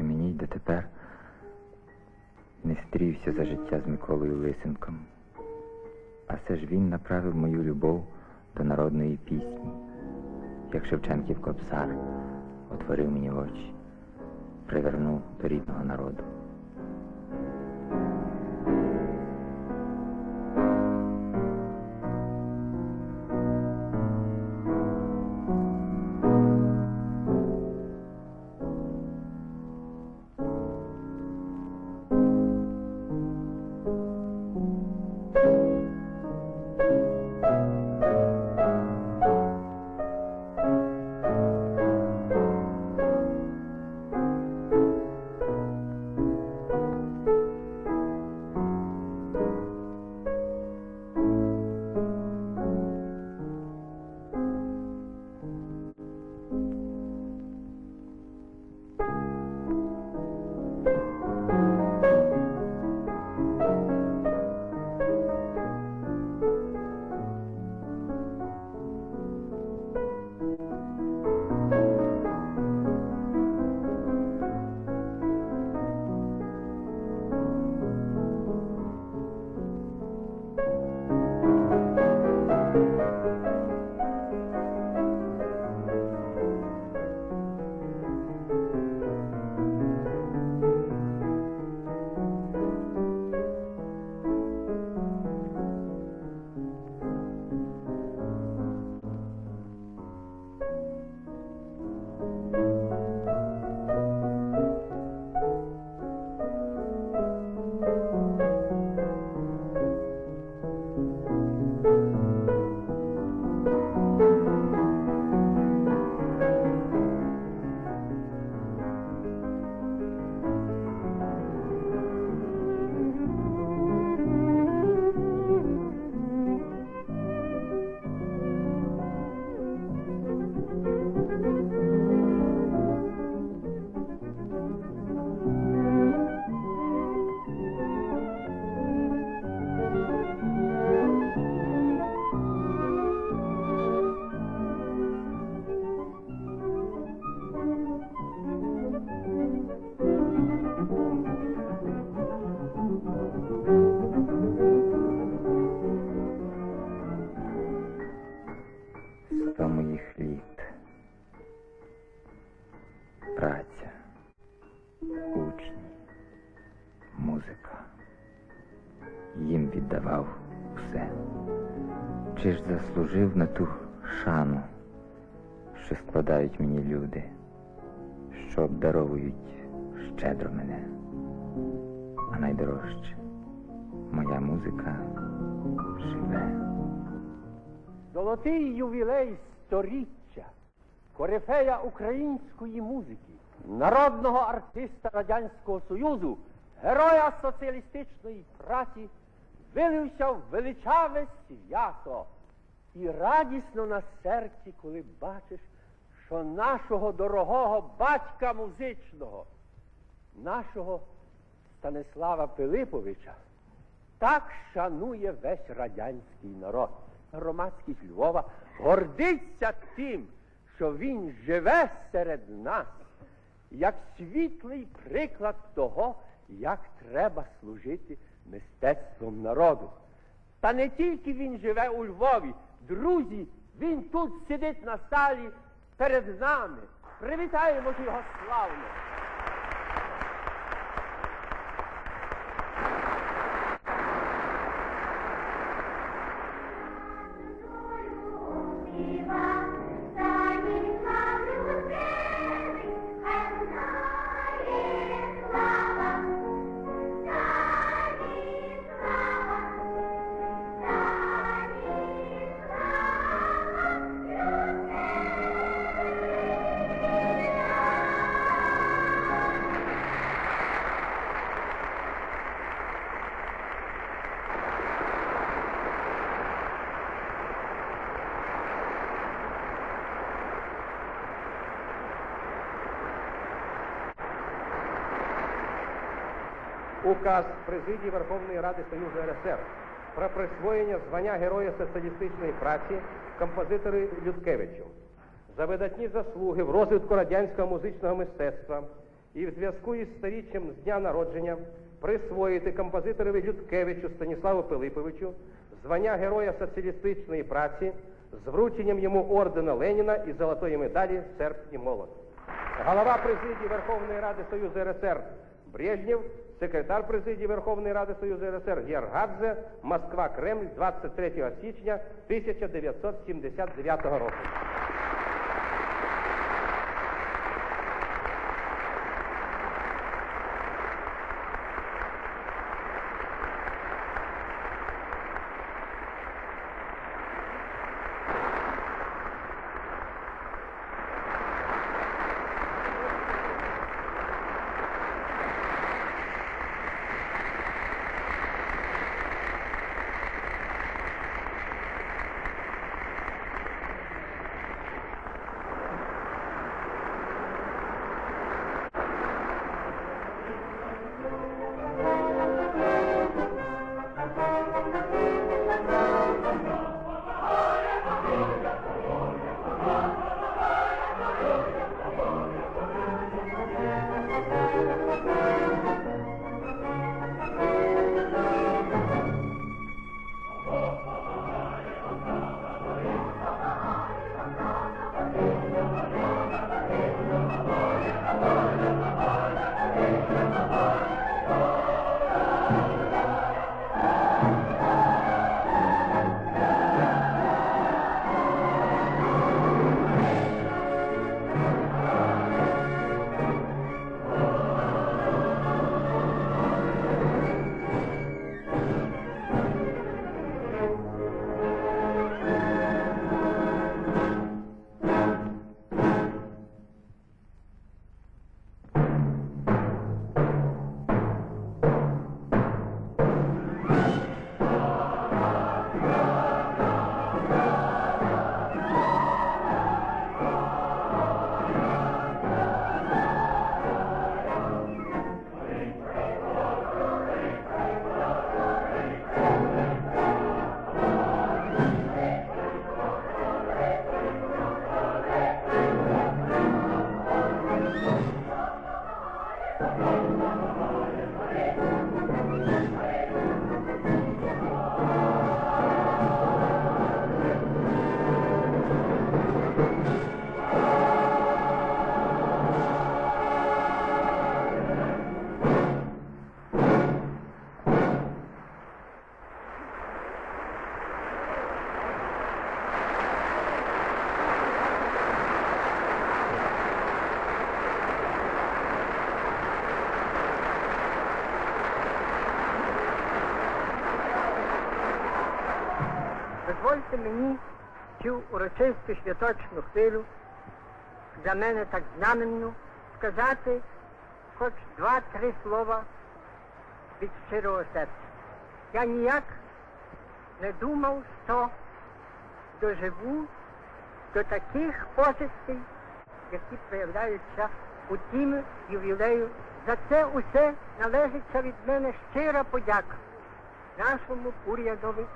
А мені й дотепер не стрівся за життя з Миколою Лисенком. А все ж він направив мою любов до народної пісні, як Шевченків кобзар отворив мені очі, привернув до рідного народу. Все. Чи ж заслужив на ту шану, що складають мені люди, що обдаровують щедро мене, а найдорожче моя музика живе. Золотий ювілей сторіччя, корифея української музики, народного артиста Радянського Союзу, героя соціалістичної праці, вилився в величаве свято. І радісно на серці, коли бачиш, що нашого дорогого батька музичного, нашого Станислава Пилиповича, так шанує весь радянський народ. Громадськість Львова гордиться тим, що він живе серед нас, як світлий приклад того, як треба служити мистецтвом народу. Та не тільки він живе у Львові, друзі, він тут сидить на сталі перед нами. Привітаємо його славно. Указ президії Верховної Ради Союзу РСР про присвоєння звання Героя соціалістичної праці композитору Людкевичу за видатні заслуги в розвитку радянського музичного мистецтва і в зв'язку із сторіччям з дня народження присвоїти композиторові Людкевичу Станіславу Пилиповичу звання Героя соціалістичної праці з врученням йому ордена Леніна і золотої медалі Серп і Молот. Голова президії Верховної Ради Союзу РСР Брежнєв, секретар президії Верховної Ради Союзу РСР Гергадзе, Москва, Кремль, 23 січня 1979 року. Дозвольте цю урочисту святочну хвилю для мене так знаменну сказати хоч два-три слова від щирого серця. Я ніяк не думав, що доживу до таких почестей, які проявляються у тім ювілею. За це усе належиться від мене щира подяка нашому урядові